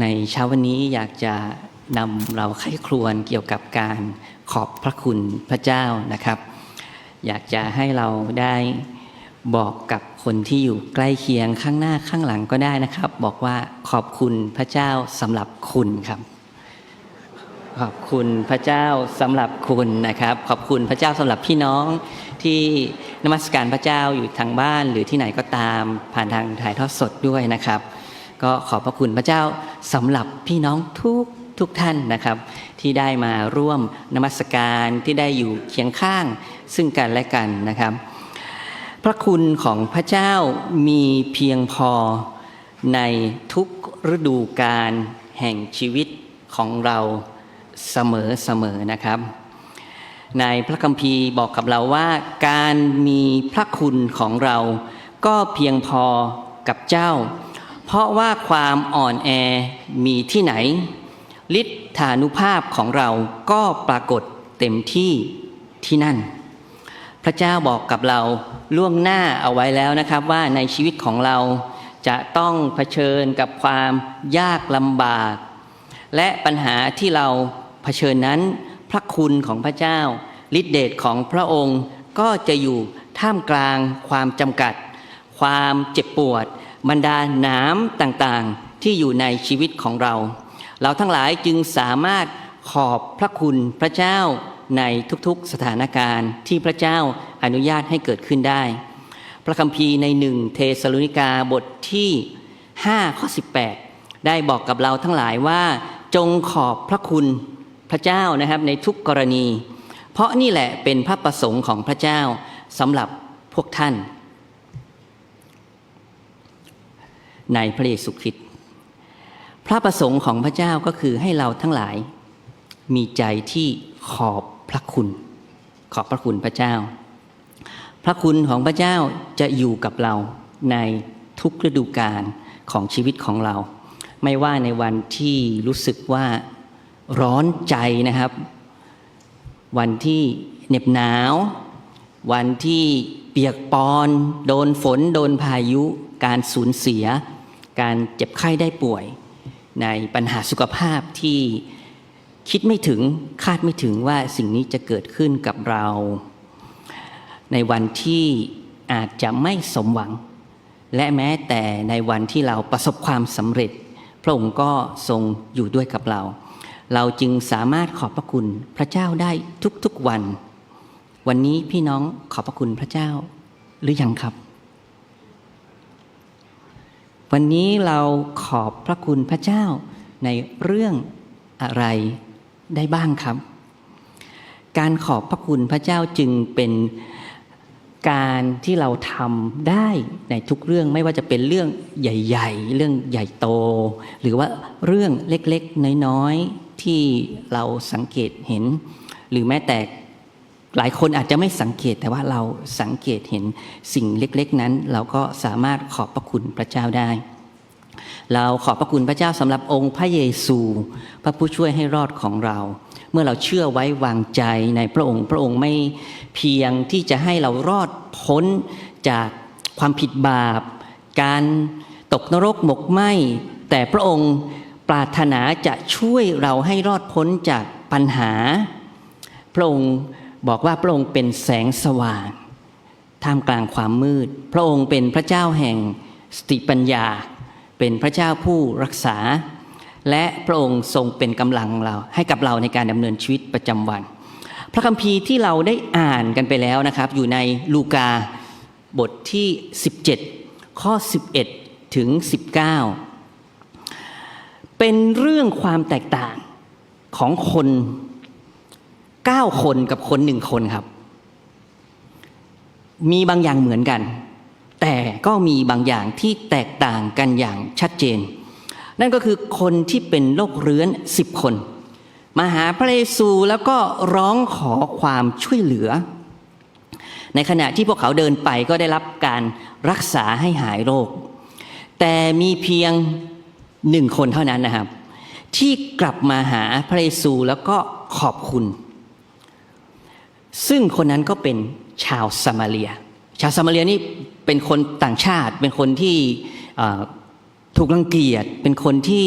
ในเช้าวันนี้อยากจะนำเราไข้ครวญเกี่ยวกับการขอบพระคุณพระเจ้านะครับ อยากจะให้เราได้บอกกับคนที่อยู่ใกล้เคียงข้างหน้าข้างหลังก็ได้นะครับ บอกว่าขอบคุณพระเจ้าสำหรับคุณครับ ขอบคุณพระเจ้าสำหรับคุณนะครับ ขอบคุณพระเจ้าสำหรับพี่น้องที่นมัสการพระเจ้าอยู่ทางบ้านหรือที่ไหนก็ตามผ่านทางถ่ายทอดสดด้วยนะครับ ก็ขอบพระคุณพระเจ้าสำหรับพี่น้องทุกทุกท่านนะครับ ที่ได้มาร่วมนมัสการที่ได้อยู่เคียงข้างซึ่งกันและกันนะครับ พระคุณของพระเจ้ามีเพียงพอในทุกฤดูกาลแห่งชีวิตของเราเสมอเสมอนะครับ ในพระคัมภีร์บอกกับเราว่า การมีพระคุณของเราก็เพียงพอกับเจ้า เพราะว่าความอ่อนแอมีที่ไหนฤทธานุภาพของเราก็ปรากฏเต็มที่ที่นั่น พระเจ้าบอกกับเราล่วงหน้าเอาไว้แล้วนะครับว่าในชีวิตของเราจะต้องเผชิญกับความยากลำบาก และปัญหาที่เราเผชิญนั้น พระคุณของพระเจ้าฤทธิเดชของพระองค์ก็จะอยู่ท่ามกลางความจำกัด ความเจ็บปวด บรรดาหนามต่างๆที่อยู่ในชีวิตของเรา เราทั้งหลายจึงสามารถขอบพระคุณพระเจ้าในทุกๆสถานการณ์ที่พระเจ้าอนุญาตให้เกิดขึ้นได้ พระคัมภีร์ในหนึ่งเทสโลนิกาบทที่5ข้อ18 ได้บอกกับเราทั้งหลายว่า จงขอบพระคุณพระเจ้านะครับในทุกกรณี เพราะนี่แหละเป็นพระประสงค์ของพระเจ้าสำหรับพวกท่าน ในพระเยซูคริสต์พระประสงค์ของพระเจ้าก็คือให้เราทั้งหลาย มีใจที่ขอบพระคุณ ขอบพระคุณพระเจ้า พระคุณของพระเจ้าจะอยู่กับเราในทุกฤดูกาลของชีวิตของเรา ไม่ว่าในวันที่รู้สึกว่าร้อนใจนะครับ วันที่เหน็บหนาว วันที่เปียกปอน โดนฝน โดนพายุ การสูญเสีย การเจ็บไข้ได้ป่วย ในปัญหาสุขภาพที่คิดไม่ถึงคาดไม่ถึงว่าสิ่งนี้จะเกิดขึ้นกับเรา ในวันที่อาจจะไม่สมหวัง และแม้แต่ในวันที่เราประสบความสำเร็จ พระองค์ก็ทรงอยู่ด้วยกับเรา เราจึงสามารถขอบพระคุณพระเจ้าได้ทุกๆวัน วันนี้พี่น้องขอบพระคุณพระเจ้าหรือยังครับ วันนี้เราขอบพระคุณพระเจ้าในเรื่องอะไรได้บ้างครับ การขอบพระคุณพระเจ้าจึงเป็นการที่เราทำได้ในทุกเรื่องไม่ว่าจะเป็นเรื่องใหญ่ ๆ เรื่องใหญ่โต หรือว่าเรื่องเล็กๆ น้อยๆ ที่เราสังเกตเห็น หรือแม้แต่ หลายคนอาจจะไม่สังเกตแต่ว่าเราสังเกตเห็นสิ่งเล็กๆนั้น เราก็สามารถขอบพระคุณพระเจ้าได้ เราขอบพระคุณพระเจ้าสำหรับองค์พระเยซู พระผู้ช่วยให้รอดของเรา เมื่อเราเชื่อไว้วางใจในพระองค์ พระองค์ไม่เพียงที่จะให้เรารอดพ้นจากความผิดบาป การตกนรกหมกไหมแต่พระองค์ปรารถนาจะช่วยเราให้รอดพ้นจากปัญหา พระองค์ บอกว่าพระองค์เป็นแสงสว่าง ท่ามกลางความมืด พระองค์เป็นพระเจ้าแห่งสติปัญญา เป็นพระเจ้าผู้รักษา และพระองค์ทรงเป็นกำลังเราให้กับเราในการดำเนินชีวิตประจำวัน พระคัมภีร์ที่เราได้อ่านกันไปแล้วนะครับ อยู่ในลูกาบทที่ 17 ข้อ 11 ถึง 19 เป็นเรื่องความแตกต่างของคน 9 คนกับคนหนึ่งคนครับ มีบางอย่างเหมือนกัน แต่ก็มีบางอย่างที่แตกต่างกันอย่างชัดเจน นั่นก็คือคนที่เป็นโรคเรื้อนสิบคน มาหาพระเยซูแล้วก็ร้องขอความช่วยเหลือ ในขณะที่พวกเขาเดินไปก็ได้รับการรักษาให้หายโรค แต่มีเพียงหนึ่งคนเท่านั้นนะครับ ที่กลับมาหาพระเยซูแล้วก็ขอบคุณ ซึ่งคนนั้นก็เป็นชาวสมาเรีย ชาวสมาเรียนี่เป็นคนต่างชาติ เป็นคนที่ถูกรังเกียจ เป็นคนที่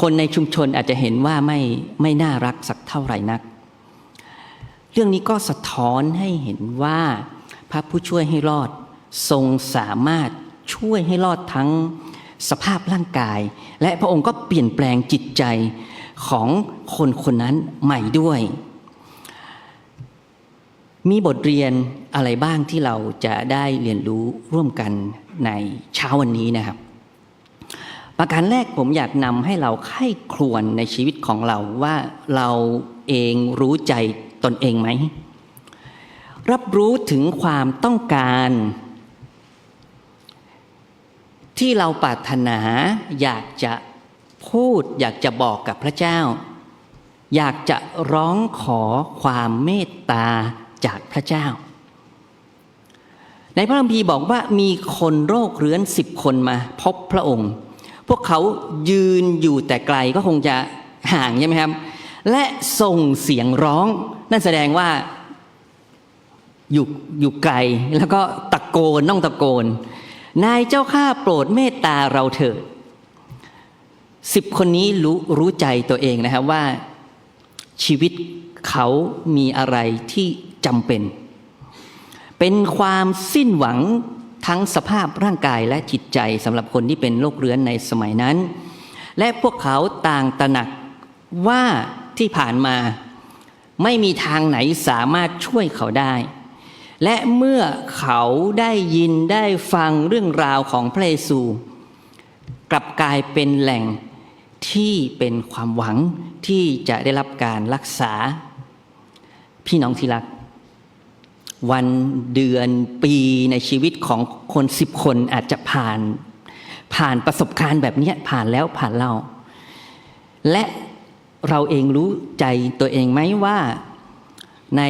คนในชุมชนอาจจะเห็นว่าไม่ไม่น่ารักสักเท่าไหร่นัก เรื่องนี้ก็สะท้อนให้เห็นว่าพระผู้ช่วยให้รอดทรงสามารถช่วยให้รอดทั้งสภาพร่างกาย และพระองค์ก็เปลี่ยนแปลงจิตใจของคนคนนั้นใหม่ด้วย มีบทเรียนอะไรบ้างที่เราจะได้เรียนรู้ร่วมกันในเช้าวันนี้นะครับ ประการแรกผมอยากนำให้เราไข้ครวญในชีวิตของเราว่าเราเองรู้ใจตนเองไหม รับรู้ถึงความต้องการ ที่เราปรารถนาอยากจะพูดอยากจะบอกกับพระเจ้า อยากจะร้องขอความเมตตา จากพระเจ้า ในพระคัมภีร์บอกว่ามีคนโรคเรื้อนสิบคนมาพบพระองค์ พวกเขายืนอยู่แต่ไกลก็คงจะห่างใช่ไหมครับ และส่งเสียงร้อง นั่นแสดงว่าอยู่อยู่ไกลแล้วก็ตะโกนน้องตะโกน นายเจ้าข้าโปรดเมตตาเราเถิดสิบคนนี้รู้รู้ใจตัวเองนะครับว่าชีวิตเขามีอะไรที่ จำเป็น เป็นความสิ้นหวังทั้งสภาพร่างกายและจิตใจสำหรับคนที่เป็นโรคเรื้อนในสมัยนั้น และพวกเขาต่างตระหนักว่าที่ผ่านมาไม่มีทางไหนสามารถช่วยเขาได้ และเมื่อเขาได้ยินได้ฟังเรื่องราวของพระเยซูกลับกลายเป็นแหล่งที่เป็นความหวังที่จะได้รับการรักษา พี่น้องที่รัก วันเดือนปีในชีวิตของคนสิบคนอาจจะผ่าน ผ่านประสบการณ์แบบนี้ผ่านแล้วผ่านเล่า และเราเองรู้ใจตัวเองไหมว่าใน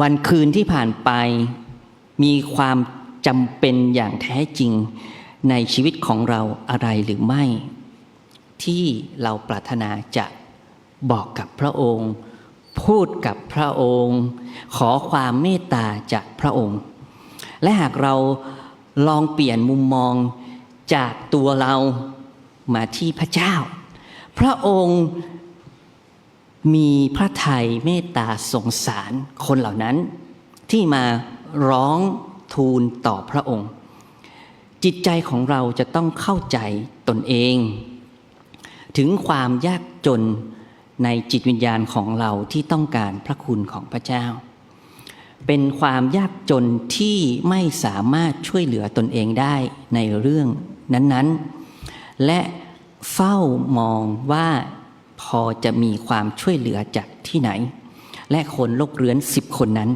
วันคืนที่ผ่านไป มีความจำเป็นอย่างแท้จริงในชีวิตของเราอะไรหรือไม่ ที่เราปรารถนาจะบอกกับพระองค์ พูดกับพระองค์ ขอความเมตตาจากพระองค์ และหากเราลองเปลี่ยนมุมมองจากตัวเรามาที่พระเจ้า พระองค์มีพระทัยเมตตาสงสารคนเหล่านั้น ที่มาร้องทูลต่อพระองค์ จิตใจของเราจะต้องเข้าใจตนเอง ถึงความยากจน ในจิตวิญญาณของเราที่ต้องการพระคุณของพระเจ้า เป็นความยากจนที่ไม่สามารถช่วยเหลือตนเองได้ในเรื่องนั้นๆ และเฝ้ามองว่าพอจะมีความช่วยเหลือจากที่ไหน และคนโลกเรื้อนสิบคนนั้น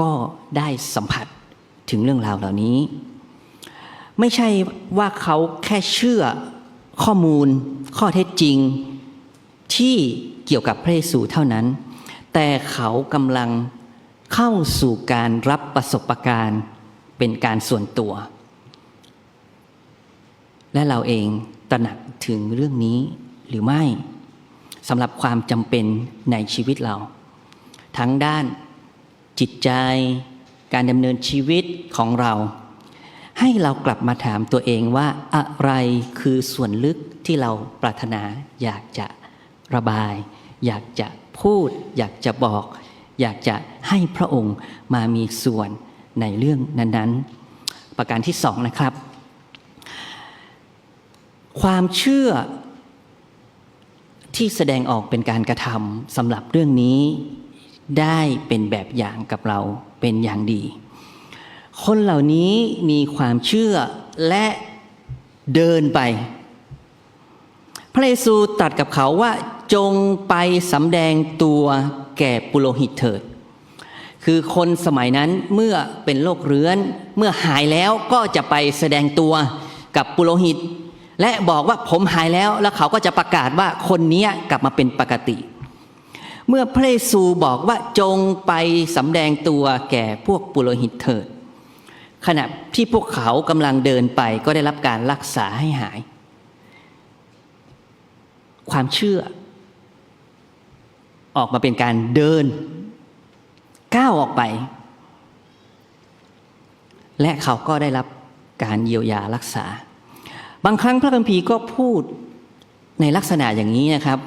ก็ได้สัมผัสถึงเรื่องราวเหล่านี้ ไม่ใช่ว่าเขาแค่เชื่อข้อมูลข้อเท็จจริงที่ กี่ยวกับพระเยซูเท่านั้น แต่เขากำลังเข้าสู่การรับประสบการณ์เป็นการส่วนตัว และเราเองตระหนักถึงเรื่องนี้หรือไม่สำหรับความจำเป็นในชีวิตเรา ทั้งด้านจิตใจการดำเนินชีวิตของเรา ให้เรากลับมาถามตัวเองว่าอะไรคือส่วนลึกที่เราปรารถนาอยากจะระบาย อยากจะพูด อยากจะบอก อยากจะให้พระองค์มามีส่วนในเรื่องนั้นๆ ประการที่สองนะครับ ความเชื่อที่แสดงออกเป็นการกระทำสำหรับเรื่องนี้ได้เป็นแบบอย่างกับเราเป็นอย่างดี คนเหล่านี้มีความเชื่อและเดินไป พระเยซูตรัสกับเขาว่า จงไปสำแดงตัวแก่ปุโรหิตเถิด คือคนสมัยนั้นเมื่อเป็นโรคเรื้อน เมื่อหายแล้วก็จะไปแสดงตัวกับปุโรหิต และบอกว่าผมหายแล้วแล้วเขาก็จะประกาศว่าคนนี้กลับมาเป็นปกติ เมื่อพระเยซูบอกว่าจงไปสำแดงตัวแก่พวกปุโรหิตเถิด ขณะที่พวกเขากำลังเดินไปก็ได้รับการรักษาให้หาย ความเชื่อ ออกมาเป็นการเดิน ก้าวออกไป และเขาก็ได้รับการเยียวยารักษา บางครั้งพระคัมภีร์ก็พูดในลักษณะอย่างนี้นะครับ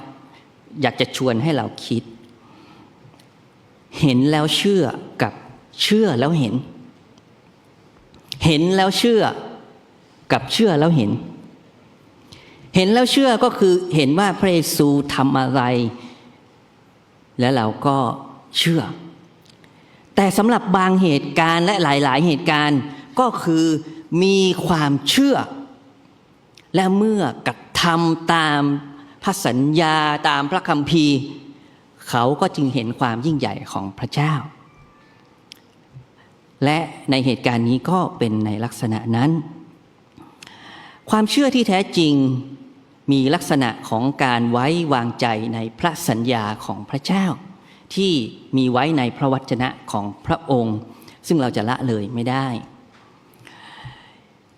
อยากจะชวนให้เราคิด เห็นแล้วเชื่อกับเชื่อแล้วเห็น เห็นแล้วเชื่อกับเชื่อแล้วเห็น เห็นแล้วเชื่อก็คือเห็นว่าพระเยซูทำอะไร แล้วเราก็เชื่อ แต่สำหรับบางเหตุการณ์และหลาย ๆ เหตุการณ์ก็คือมีความเชื่อ และเมื่อกระทำตามพระสัญญาตามพระคัมภีร์ เขาก็จึงเห็นความยิ่งใหญ่ของพระเจ้า และในเหตุการณ์นี้ก็เป็นในลักษณะนั้น ความเชื่อที่แท้จริง มีลักษณะของการไว้วางใจในพระสัญญาของพระเจ้า ที่มีไว้ในพระวจนะของพระองค์ ซึ่งเราจะละเลยไม่ได้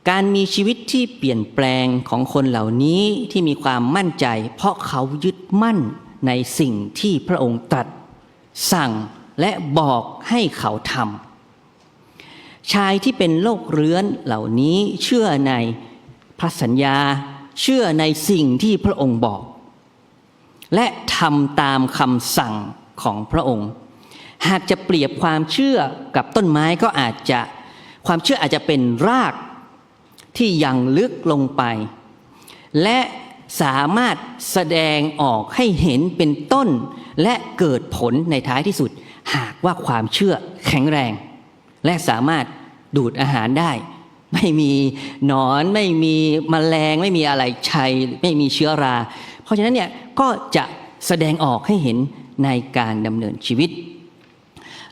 การมีชีวิตที่เปลี่ยนแปลงของคนเหล่านี้ที่มีความมั่นใจ เพราะเขายึดมั่นในสิ่งที่พระองค์ตรัส สั่งและบอกให้เขาทำชายที่เป็นโรคเรื้อนเหล่านี้เชื่อในพระสัญญา เชื่อในสิ่งที่พระองค์บอก และทำตามคำสั่งของพระองค์ หากจะเปรียบความเชื่อกับต้นไม้ก็อาจจะความเชื่ออาจจะเป็นรากที่ยังลึกลงไป และสามารถแสดงออกให้เห็นเป็นต้น และเกิดผลในท้ายที่สุด หากว่าความเชื่อแข็งแรง และสามารถดูดอาหารได้ ไม่มีหนอนไม่มีมแมลงไม่มีอะไรชัยไม่มีเชื้อรา เพราะฉะนั้นเนี่ยก็จะแสดงออกให้เห็นในการดำเนินชีวิต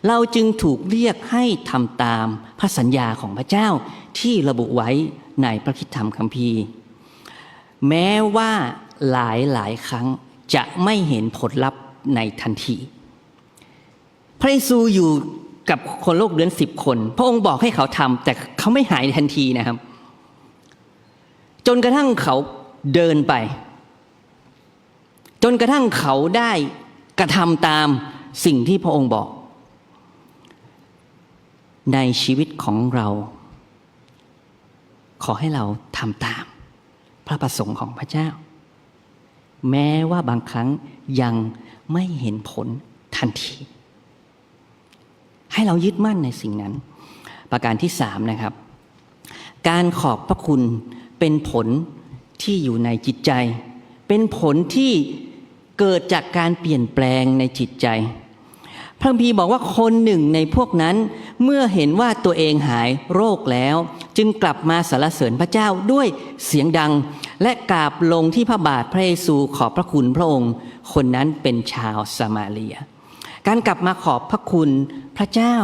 เราจึงถูกเรียกให้ทำตามพระสัญญาของพระเจ้าที่ระบุไว้ในพระคิดธรรมคัมภีร์ แม้ว่าหลายหลายครั้งจะไม่เห็นผลลัพธ์ในทันที พระเยซูอยู่ กับคนโลกเดือนสิบคน พระองค์บอกให้เขาทำแต่เขาไม่หายทันทีนะครับ จนกระทั่งเขาเดินไป จนกระทั่งเขาได้กระทำตามสิ่งที่พระองค์บอก ในชีวิตของเรา ขอให้เราทำตาม พระประสงค์ของพระเจ้า แม้ว่าบางครั้งยังไม่เห็นผลทันที ให้เรายึดมั่นในสิ่งนั้น ประการที่สามนะครับ การขอบพระคุณเป็นผลที่อยู่ในจิตใจ เป็นผลที่เกิดจากการเปลี่ยนแปลงในจิตใจ พระพีร์บอกว่าคนหนึ่งในพวกนั้นเมื่อเห็นว่าตัวเองหายโรคแล้ว จึงกลับมาสรรเสริญพระเจ้าด้วยเสียงดัง และกราบลงที่พระบาทพระเยซูขอบพระคุณพระองค์ คนนั้นเป็นชาวสมาเลีย การกลับมาขอบพระคุณพระเจ้า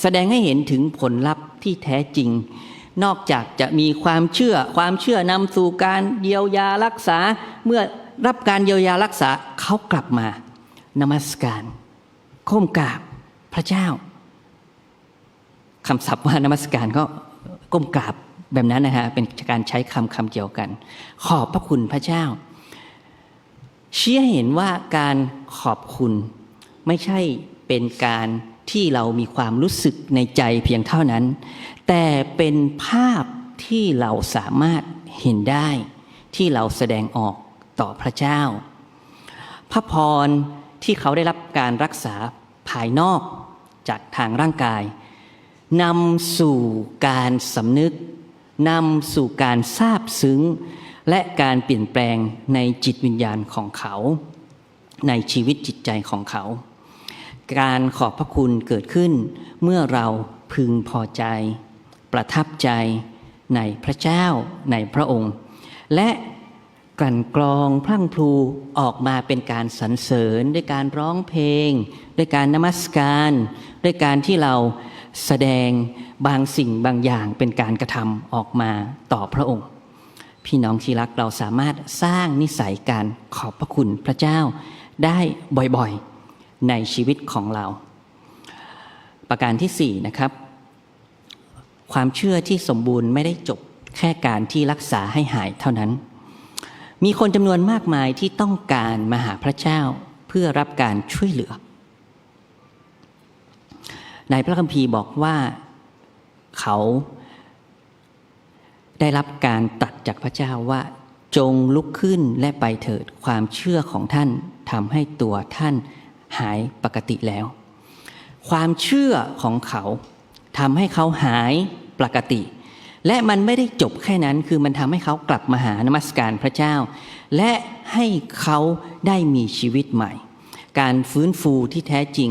แสดงให้เห็นถึงผลลัพธ์ที่แท้จริง นอกจากจะมีความเชื่อความเชื่อนำสู่การเยียวยารักษาเมื่อรับการเยียวยารักษาเขากลับมานมัสการก้มกราบพระเจ้าคำศัพท์ว่านมัสการก็ก้มกราบแบบนั้นนะฮะเป็นการใช้คำคำเดียวกัน ขอบพระคุณพระเจ้า เชี้เห็นว่าการขอบคุณ ไม่ใช่เป็นการที่เรามีความรู้สึกในใจเพียงเท่านั้น แต่เป็นภาพที่เราสามารถเห็นได้ที่เราแสดงออกต่อพระเจ้า พระพรที่เขาได้รับการรักษาภายนอกจากทางร่างกายนำสู่การสำนึกนำสู่การทราบซึ้ง และการเปลี่ยนแปลงในจิตวิญญาณของเขา ในชีวิตจิตใจของเขา การขอบพระคุณเกิดขึ้น เมื่อเราพึงพอใจ ประทับใจในพระเจ้าในพระองค์ และกลั่นกรองพลั่งพลูออกมาเป็นการสรรเสริญด้วยการร้องเพลง ด้วยการนมัสการ ด้วยการที่เราแสดงบางสิ่งบางอย่างเป็นการกระทำออกมาต่อพระองค์ พี่น้องที่รักเราสามารถสร้างนิสัยการขอบพระคุณพระเจ้าได้บ่อยๆ ในชีวิตของเรา ประการที่สี่นะครับ ความเชื่อที่สมบูรณ์ไม่ได้จบแค่การที่รักษาให้หายเท่านั้น มีคนจำนวนมากมายที่ต้องการมาหาพระเจ้าเพื่อรับการช่วยเหลือ ในพระคัมภีร์บอกว่าเขาได้รับการตัดจากพระเจ้าว่าจงลุกขึ้นและไปเถิดความเชื่อของท่านทำให้ตัวท่าน หายปกติแล้ว ความเชื่อของเขาทำให้เขาหายปกติ และมันไม่ได้จบแค่นั้นคือมันทำให้เขากลับมาหานมัสการพระเจ้า และให้เขาได้มีชีวิตใหม่ การฟื้นฟูที่แท้จริง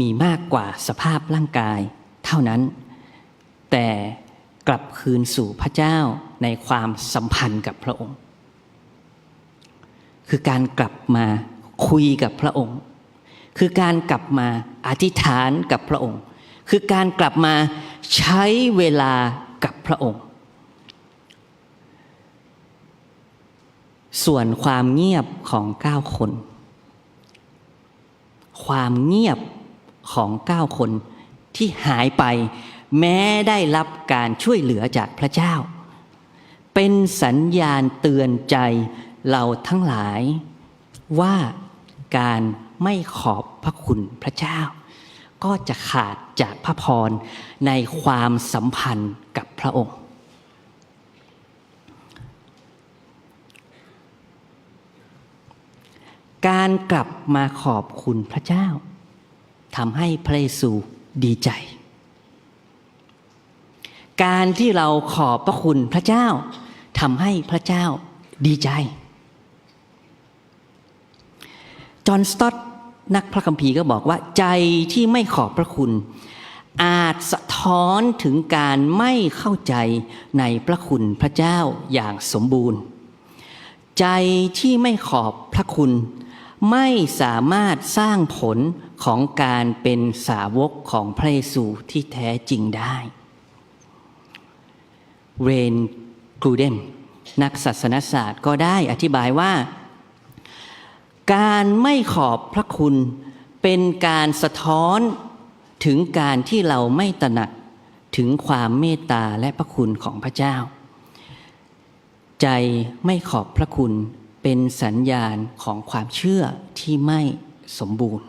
มีมากกว่าสภาพร่างกาย เท่านั้น แต่กลับคืนสู่พระเจ้าในความสัมพันธ์กับพระองค์ คือการกลับมาคุยกับพระองค์ คือการกลับมาอธิษฐานกับพระองค์ คือการกลับมาใช้เวลากับพระองค์ ส่วนความเงียบของเก้าคน ความเงียบของเก้าคนที่หายไป แม้ได้รับการช่วยเหลือจากพระเจ้า เป็นสัญญาณเตือนใจเราทั้งหลายว่าการ ไม่ขอบพระคุณพระเจ้า ก็จะขาดจากพระพรในความสัมพันธ์กับพระองค์ การกลับมาขอบคุณพระเจ้าทำให้พระเยซูดีใจ การที่เราขอบพระคุณพระเจ้าทำให้พระเจ้าดีใจ จอห์นสตอต นักพระคัมภีร์ก็บอกว่า ใจที่ไม่ขอบพระคุณ อาจสะท้อนถึงการไม่เข้าใจในพระคุณพระเจ้าอย่างสมบูรณ์ ใจที่ไม่ขอบพระคุณ ไม่สามารถสร้างผลของการเป็นสาวกของพระเยซูที่แท้จริงได้ เรนกรูเดมนักศาสนศาสตร์ก็ได้อธิบายว่า การไม่ขอบพระคุณ เป็นการสะท้อนถึงการที่เราไม่ตระหนักถึงความเมตตาและพระคุณของพระเจ้า ใจไม่ขอบพระคุณเป็นสัญญาณของความเชื่อที่ไม่สมบูรณ์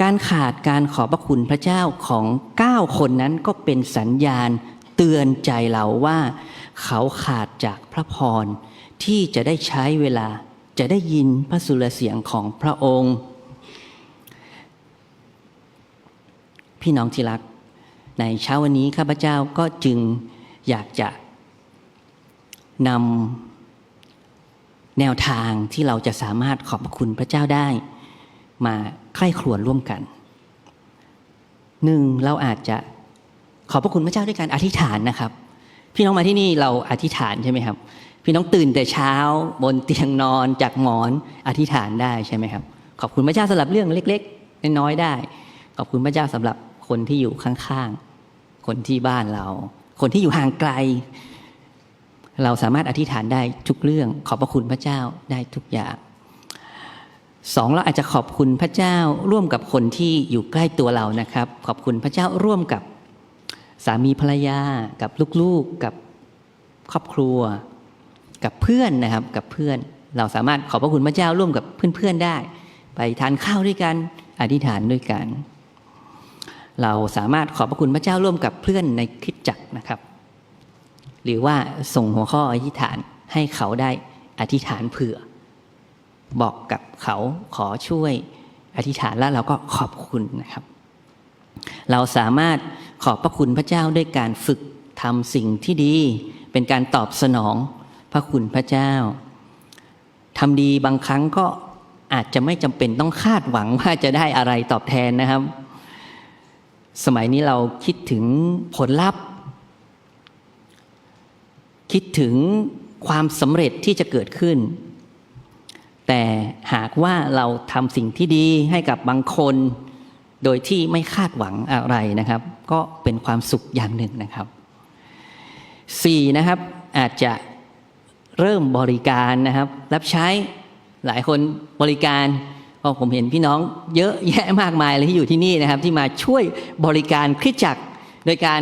การขาดการขอบพระคุณพระเจ้าของเก้าคนนั้นก็เป็นสัญญาณเตือนใจเราว่า เขาขาดจากพระพรที่จะได้ใช้เวลา จะได้ยินพระสุรเสียงของพระองค์ พี่น้องที่รัก ในเช้าวันนี้ข้าพเจ้าก็จึงอยากจะนำแนวทางที่เราจะสามารถขอบคุณพระเจ้าได้ มาใคร่ครวญร่วมกันหนึ่งเราอาจจะขอบพระคุณพระเจ้าด้วยการอธิษฐานนะครับ พี่น้องมาที่นี่เราอธิษฐานใช่ไหมครับ พี่น้องตื่นแต่เช้าบนเตียงนอนจากหมอนอธิษฐานได้ใช่ไหมครับ ขอบคุณพระเจ้าสำหรับเรื่องเล็ก ๆ น้อยๆได้ ขอบคุณพระเจ้าสำหรับคนที่อยู่ข้างๆ คนที่บ้านเรา คนที่อยู่ห่างไกล เราสามารถอธิษฐานได้ทุกเรื่อง ขอบพระคุณพระเจ้าได้ทุกอย่างสองเราอาจจะขอบคุณพระเจ้าร่วมกับคนที่อยู่ใกล้ตัวเรานะครับ ขอบคุณพระเจ้าร่วมกับสามีภรรยา กับลูกๆ กับครอบครัว กับเพื่อนนะครับกับเพื่อน เราสามารถขอบพระคุณพระเจ้าร่วมกับเพื่อนๆได้ ไปทานข้าวด้วยกันอธิษฐานด้วยกัน เราสามารถขอบพระคุณพระเจ้าร่วมกับเพื่อนในคริสตจักรนะครับ หรือว่าส่งหัวข้ออธิษฐานให้เขาได้อธิษฐานเผื่อ บอกกับเขาขอช่วยอธิษฐานแล้วเราก็ขอบคุณนะครับ เราสามารถขอบพระคุณพระเจ้าด้วยการฝึกทำสิ่งที่ดี เป็นการตอบสนอง พระคุณพระเจ้าทำดีบางครั้งก็อาจจะไม่จำเป็นต้องคาดหวังว่าจะได้อะไรตอบแทนนะครับ สมัยนี้เราคิดถึงผลลัพธ์ คิดถึงความสำเร็จที่จะเกิดขึ้น แต่หากว่าเราทำสิ่งที่ดีให้กับบางคน โดยที่ไม่คาดหวังอะไรนะครับ ก็เป็นความสุขอย่างหนึ่งนะครับสี่นะครับอาจจะ เริ่มบริการนะครับ รับใช้หลายคนบริการเพราะผมเห็นพี่น้องเยอะแยะมากมายเลยที่อยู่ที่นี่นะครับ ที่มาช่วยบริการคริสตจักรโดยการ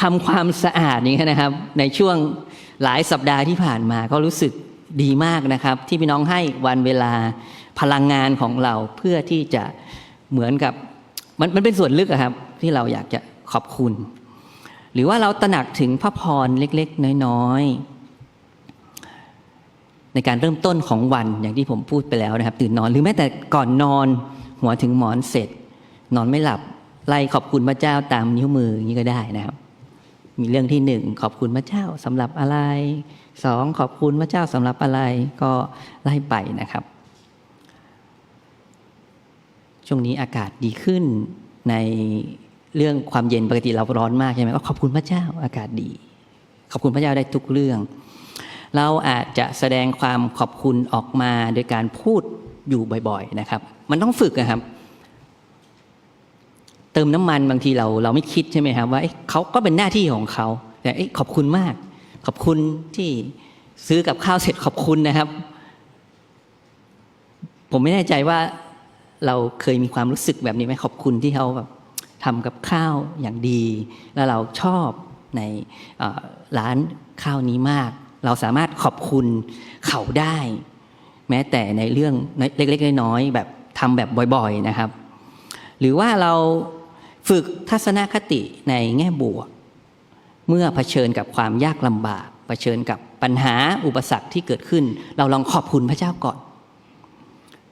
ทำความสะอาดอย่างนี้นะครับ ในช่วงหลายสัปดาห์ที่ผ่านมาก็รู้สึกดีมากนะครับ ที่พี่น้องให้วันเวลาพลังงานของเราเพื่อที่จะเหมือนกับมันมันเป็นส่วนลึกอะครับ ที่เราอยากจะขอบคุณ หรือว่าเราตระหนักถึงพระพรเล็ก ๆ น้อยๆ ในการเริ่มต้นของวันอย่างที่ผมพูดไปแล้วนะครับ ตื่นนอนหรือแม้แต่ก่อนนอน หัวถึงหมอนเสร็จ นอนไม่หลับไล่ขอบคุณพระเจ้าตามนิ้วมืออย่างนี้ก็ได้นะครับ มีเรื่องที่หนึ่งขอบคุณพระเจ้าสำหรับอะไรสองขอบคุณพระเจ้าสำหรับอะไรก็ไล่ไปนะครับ ช่วงนี้อากาศดีขึ้นในเรื่องความเย็นปกติเราร้อนมากใช่ไหมก็ขอบคุณพระเจ้าอากาศดี ขอบคุณพระเจ้าได้ทุกเรื่อง เราอาจจะแสดงความขอบคุณออกมาโดยการพูดอยู่บ่อยๆนะครับ มันต้องฝึกนะครับ เติมน้ำมันบางทีเราเราไม่คิดใช่ไหมครับว่าเขาก็เป็นหน้าที่ของเขาแต่ขอบคุณมาก ขอบคุณที่ซื้อกับข้าวเสร็จขอบคุณนะครับ ผมไม่แน่ใจว่าเราเคยมีความรู้สึกแบบนี้ไหมขอบคุณที่เขาแบบทำกับข้าวอย่างดี แล้วเราชอบในร้านข้าวนี้มาก เราสามารถขอบคุณเขาได้ แม้แต่ในเรื่องเล็กๆน้อยๆแบบทำแบบบ่อยๆนะครับ หรือว่าเราฝึกทัศนคติในแง่บวก เมื่อเผชิญกับความยากลำบากเผชิญกับปัญหาอุปสรรคที่เกิดขึ้น เราลองขอบคุณพระเจ้าก่อน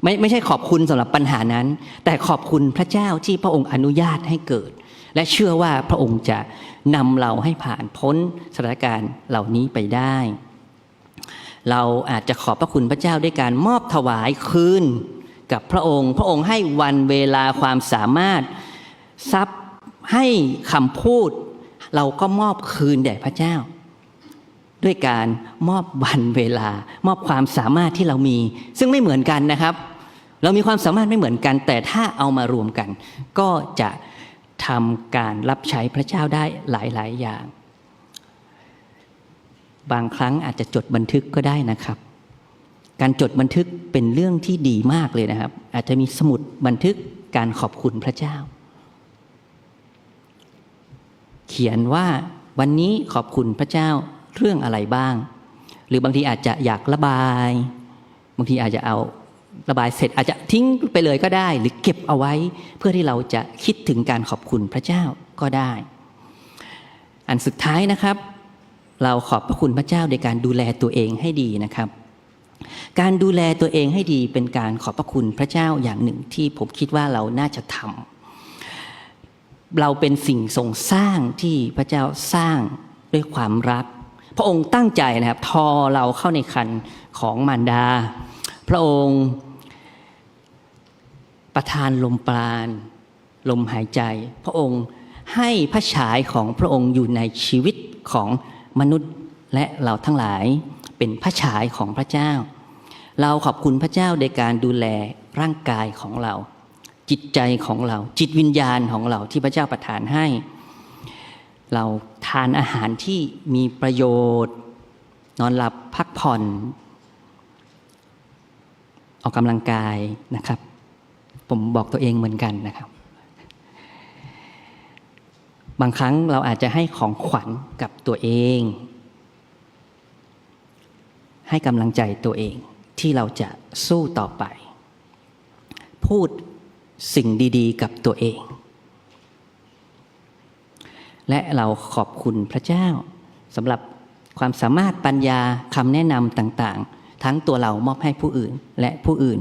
ไม่ไม่ใช่ขอบคุณสำหรับปัญหานั้น แต่ขอบคุณพระเจ้าที่พระองค์อนุญาตให้เกิด และเชื่อว่าพระองค์จะ นำเราให้ผ่านพ้นสถานการณ์เหล่านี้ไปได้ เราอาจจะขอบพระคุณพระเจ้าด้วยการมอบถวายคืนกับพระองค์ พระองค์ให้วันเวลาความสามารถทรัพย์ให้คำพูด เราก็มอบคืนแด่พระเจ้า ด้วยการมอบวันเวลา มอบความสามารถที่เรามี ซึ่งไม่เหมือนกันนะครับ เรามีความสามารถไม่เหมือนกัน แต่ถ้าเอามารวมกัน ก็จะ ทำการรับใช้พระเจ้าได้หลาย ๆ อย่าง บางครั้งอาจจะจดบันทึกก็ได้นะครับ การจดบันทึกเป็นเรื่องที่ดีมากเลยนะครับ อาจจะมีสมุดบันทึกการขอบคุณพระเจ้า เขียนว่าวันนี้ขอบคุณพระเจ้าเรื่องอะไรบ้าง หรือบางทีอาจจะอยากระบาย บางทีอาจจะเอา ระบายเสร็จอาจจะทิ้งไปเลยก็ได้ หรือเก็บเอาไว้ เพื่อที่เราจะคิดถึงการขอบคุณพระเจ้าก็ได้ อันสุดท้ายนะครับ เราขอบพระคุณพระเจ้าในการดูแลตัวเองให้ดีนะครับ การดูแลตัวเองให้ดีเป็นการขอบพระคุณพระเจ้าอย่างหนึ่งที่ผมคิดว่าเราน่าจะทำเราเป็นสิ่งทรงสร้างที่พระเจ้าสร้างด้วยความรัก พระองค์ตั้งใจนะครับ ทอเราเข้าในคันของมารดา พระองค์ ประทานลมปราณ ลมหายใจ พระองค์ให้พระฉายของพระองค์อยู่ในชีวิตของมนุษย์และเราทั้งหลายเป็นพระฉายของพระเจ้า เราขอบคุณพระเจ้าในการดูแลร่างกายของเรา จิตใจของเรา จิตวิญญาณของเราที่พระเจ้าประทานให้ เราทานอาหารที่มีประโยชน์ นอนหลับพักผ่อน ออกกำลังกายนะครับ ผมบอกตัวเองเหมือนกันนะครับ บางครั้งเราอาจจะให้ของขวัญกับตัวเอง ให้กำลังใจตัวเองที่เราจะสู้ต่อไป พูดสิ่งดี ๆ กับตัวเอง และเราขอบคุณพระเจ้าสำหรับความสามารถปัญญาคำแนะนำต่าง ๆ ทั้งตัวเรามอบให้ผู้อื่นและผู้อื่น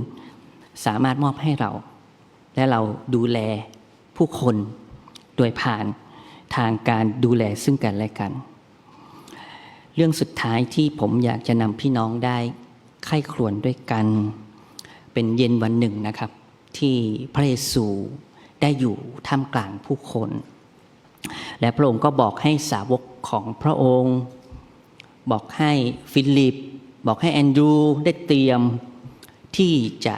สามารถมอบให้เรา และเราดูแลผู้คนโดยผ่านทางการดูแลซึ่งกันและกัน เรื่องสุดท้ายที่ผมอยากจะนำพี่น้องได้ไข้ครวญด้วยกัน เป็นเย็นวันหนึ่งนะครับ ที่พระเยซูได้อยู่ท่ามกลางผู้คน และพระองค์ก็บอกให้สาวกของพระองค์ บอกให้ฟิลิป บอกให้แอนดรูได้เตรียมที่จะ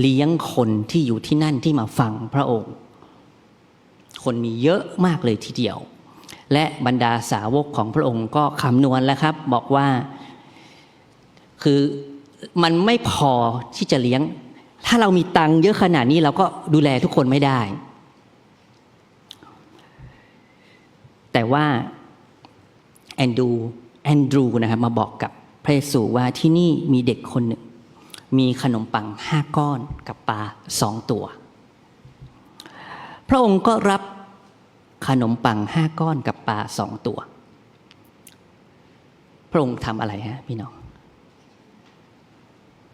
เลี้ยงคนที่อยู่ที่นั่นที่มาฟังพระองค์ คนมีเยอะมากเลยทีเดียว และบรรดาสาวกของพระองค์ก็คำนวณแล้วครับ บอกว่า คือมันไม่พอที่จะเลี้ยง ถ้าเรามีตังค์เยอะขนาดนี้เราก็ดูแลทุกคนไม่ได้ แต่ว่าแอนดูแอนดรูนะครับมาบอกกับพระเยซูว่าที่นี่มีเด็กคนหนึ่ง มีขนมปังห้าก้อนกับปลาสองตัว พระองค์ก็รับขนมปังห้าก้อนกับปลาสองตัว พระองค์ทำอะไรฮะพี่น้อง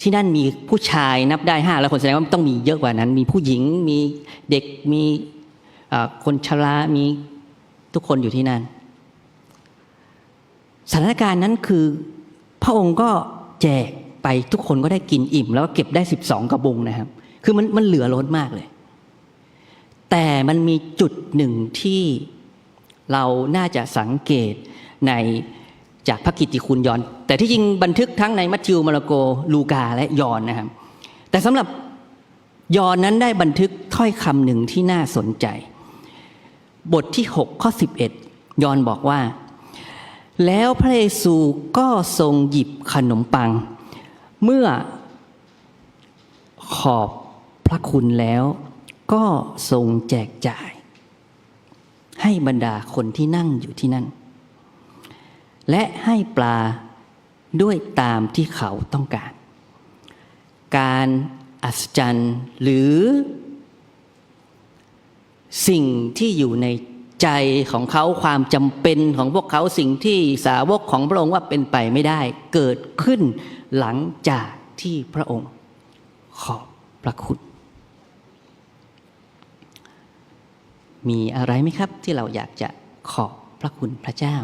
ที่นั่นมีผู้ชายนับได้ห้าแล้วคนแสดงว่าต้องมีเยอะกว่านั้น มีผู้หญิงมีเด็กมีคนชรามีทุกคนอยู่ที่นั่นสถานการณ์นั้นคือ พระองค์ก็แจก ไปทุกคนก็ได้กินอิ่ม แล้วก็เก็บได้ 12 กระบุงนะครับ คือมันมันเหลือล้นมากเลย แต่มันมีจุดหนึ่งที่เราน่าจะสังเกตในจากพระกิตติคุณยอน แต่ที่จริงบันทึกทั้งในมัทธิวมาระโกลูกาและยอนนะครับ แต่สำหรับยอนนั้นได้บันทึกถ้อยคำหนึ่งที่น่าสนใจ บทที่ 6 ข้อ 11 ยอนบอกว่า แล้วพระเยซูก็ทรงหยิบขนมปัง เมื่อขอบพระคุณแล้ว ก็ทรงแจกจ่าย ให้บรรดาคนที่นั่งอยู่ที่นั่น และให้ปลาด้วยตามที่เขาต้องการ การอัศจรรย์หรือ สิ่งที่อยู่ในใจของเขาความจำเป็นของพวกเขาสิ่งที่สาวกของพระองค์ว่าเป็นไปไม่ได้ เกิดขึ้น หลังจากที่พระองค์ขอบพระคุณ มีอะไรไหมครับที่เราอยากจะขอบพระคุณพระเจ้า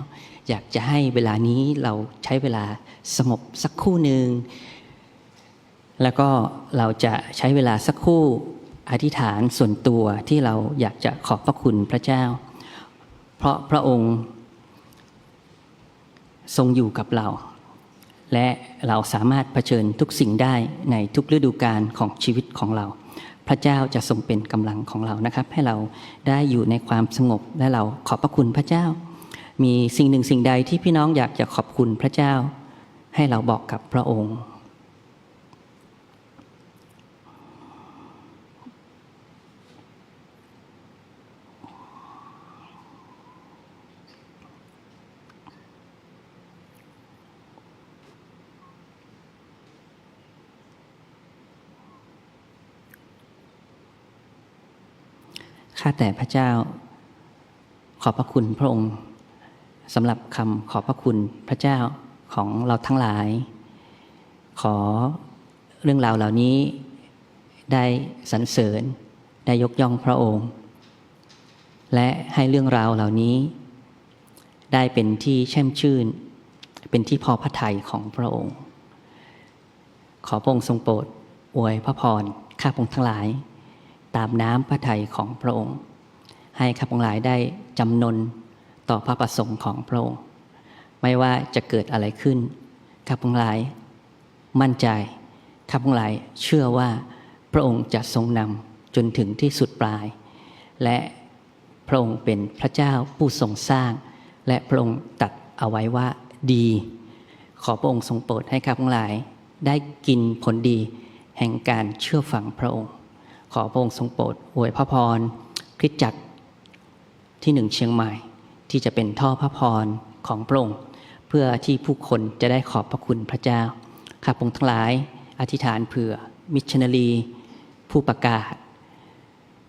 อยากจะให้เวลานี้เราใช้เวลาสงบสักคู่หนึ่งแล้วก็เราจะใช้เวลาสักคู่อธิษฐานส่วนตัวที่เราอยากจะขอบพระคุณพระเจ้า เพราะพระองค์ทรงอยู่กับเรา และเราสามารถเผชิญทุกสิ่งได้ในทุกฤดูกาลของชีวิตของเรา พระเจ้าจะทรงเป็นกำลังของเรานะครับ ให้เราได้อยู่ในความสงบและเราขอบพระคุณพระเจ้า มีสิ่งหนึ่งสิ่งใดที่พี่น้องอยากจะขอบคุณพระเจ้า ให้เราบอกกับพระองค์ ข้าแต่พระเจ้า ขอบพระคุณพระองค์สำหรับคำขอบพระคุณพระเจ้าของเราทั้งหลาย ขอเรื่องราวเหล่านี้ได้สรรเสริญได้ยกย่องพระองค์ และให้เรื่องราวเหล่านี้ ได้เป็นที่แช่มชื่น เป็นที่พอพระทัยของพระองค์ ขอพระองค์ทรงโปรดอวยพระพรข้าพงทั้งหลาย ตามน้ำพระทัยของพระองค์ ให้ข้าพงหลายได้จำนนต่อพระประสงค์ของพระองค์ ไม่ว่าจะเกิดอะไรขึ้นข้าพงหลายมั่นใจข้าพงหลายเชื่อว่าพระองค์จะทรงนำจนถึงที่สุดปลาย และพระองค์เป็นพระเจ้าผู้ทรงสร้าง และพระองค์ตัดเอาไว้ว่าดี ขอพระองค์ทรงโปรดให้ข้าพงหลายได้กินผลดีแห่งการเชื่อฟังพระองค์ ขอพระองค์ทรงโปรดอวยพระพรคริสตจักรที่หนึ่งเชียงใหม่ ที่จะเป็นท่อพระพรของพระองค์เพื่อที่ผู้คนจะได้ขอบพระคุณพระเจ้าข้าพงทั้งหลายอธิษฐานเผื่อมิชชันนารีผู้ประกาศ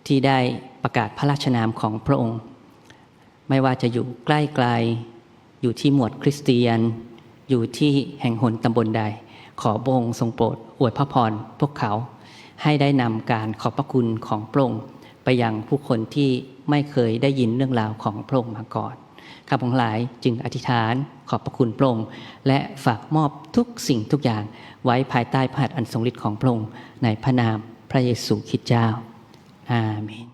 ที่ได้ประกาศพระราชนามของพระองค์ ไม่ว่าจะอยู่ใกล้ไกล อยู่ที่หมวดคริสเตียน อยู่ที่แห่งหนตำบลใด ขอพระองค์ทรงโปรดอวยพระพรพวกเขา ให้ได้นำการขอบพระคุณของพระองค์ไปยังผู้คนที่ไม่เคยได้ยินเรื่องราวของพระองค์มาก่อนข้าพงหลายจึงอธิษฐานขอบพระคุณพระองค์และฝากมอบทุกสิ่งทุกอย่างไว้ภายใต้พระหัตถ์อันทรงฤทธิ์ของพระองค์ในพระนามพระเยซูคริสต์เจ้าอาเมน